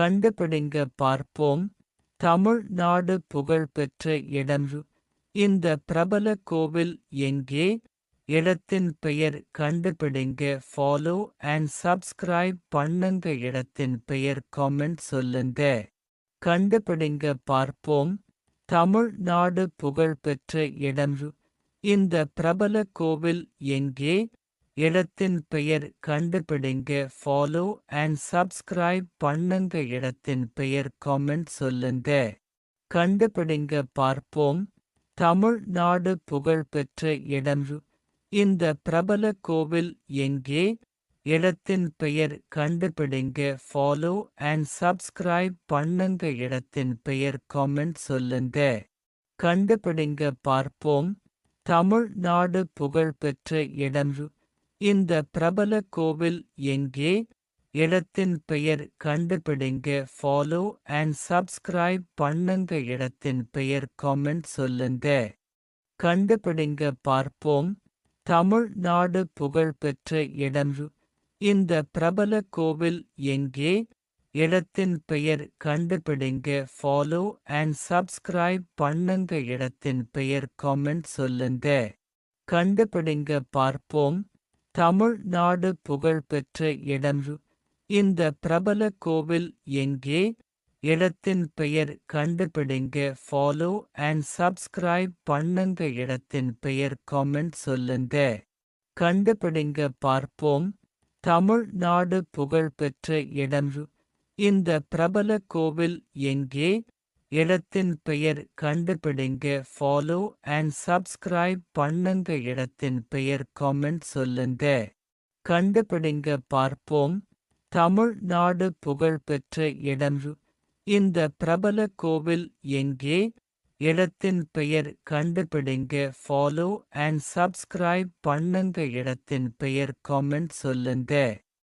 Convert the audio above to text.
கண்டுபிடிங்க பார்ப்போம். தமிழ்நாடு புகழ்பெற்ற இடம் இந்த பிரபல கோவில் எங்கே? இடத்தின் பெயர் கண்டுபிடிங்க. ஃபாலோ அண்ட் சப்ஸ்கிரைப் பண்ணுங்க. இடத்தின் பெயர் காமெண்ட் சொல்லுங்க. கண்டுபிடிங்க பார்ப்போம். தமிழ்நாடு புகழ்பெற்ற இடம் இந்த பிரபல கோவில் எங்கே? இடத்தின் பெயர் கண்டுபிடிங்க. ஃபாலோ அண்ட் சப்ஸ்கிரைப் பண்ணுங்க. இடத்தின் பெயர் கமெண்ட் சொல்லுங்க. கண்டுபிடிங்க. பார்ப்போம். தமிழ்நாடு புகழ்பெற்ற இடம். இந்த பிரபல கோவில் எங்கே? இடத்தின் பெயர் கண்டுபிடிங்க. ஃபாலோ அண்ட் சப்ஸ்கிரைப் பண்ணுங்க. இடத்தின் பெயர் கமெண்ட் சொல்லுங்க. கண்டுபிடிங்க. பார்ப்போம். தமிழ்நாடு புகழ்பெற்ற இடம். இந்த பிரபல கோவில் எங்கே? இடத்தின் பெயர் கண்டுபிடிங்க ஃபாலோ அண்ட் சப்ஸ்கிரைப் பண்ணுங்க. இடத்தின் பெயர் காமெண்ட் சொல்லுங்க. கண்டுபிடிங்க பார்ப்போம். தமிழ்நாடு புகழ்பெற்ற இடம். இந்த பிரபல கோவில் எங்கே? இடத்தின் பெயர் கண்டுபிடிங்க ஃபாலோ அண்ட் சப்ஸ்கிரைப் பண்ணுங்க. இடத்தின் பெயர் காமெண்ட் சொல்லுங்க. கண்டுபிடிங்க பார்ப்போம். தமிழ்நாடு புகழ்பெற்ற இடம் இந்த பிரபல கோவில் எங்கே? இடத்தின் பெயர் கண்டுபிடிங்க ஃபாலோ அண்ட் சப்ஸ்கிரைப் பண்ணுங்க. இடத்தின் பெயர் காமெண்ட் சொல்லுங்க. கண்டுபிடிங்க பார்ப்போம். தமிழ்நாடு புகழ்பெற்ற இடம் இந்த பிரபல கோவில் எங்கே? இடத்தின் பெயர் கண்டுபிடிங்க. ஃபாலோ அண்ட் சப்ஸ்கிரைப் பண்ணுங்க. இடத்தின் பெயர் கமெண்ட் சொல்லுங்க. கண்டுபிடிங்க. பார்ப்போம். தமிழ்நாடு புகழ்பெற்ற இடம். இந்த பிரபல கோவில் எங்கே? இடத்தின் பெயர் கண்டுபிடிங்க. ஃபாலோ அண்ட் சப்ஸ்கிரைப் பண்ணுங்க. இடத்தின் பெயர் கமெண்ட் சொல்லுங்க.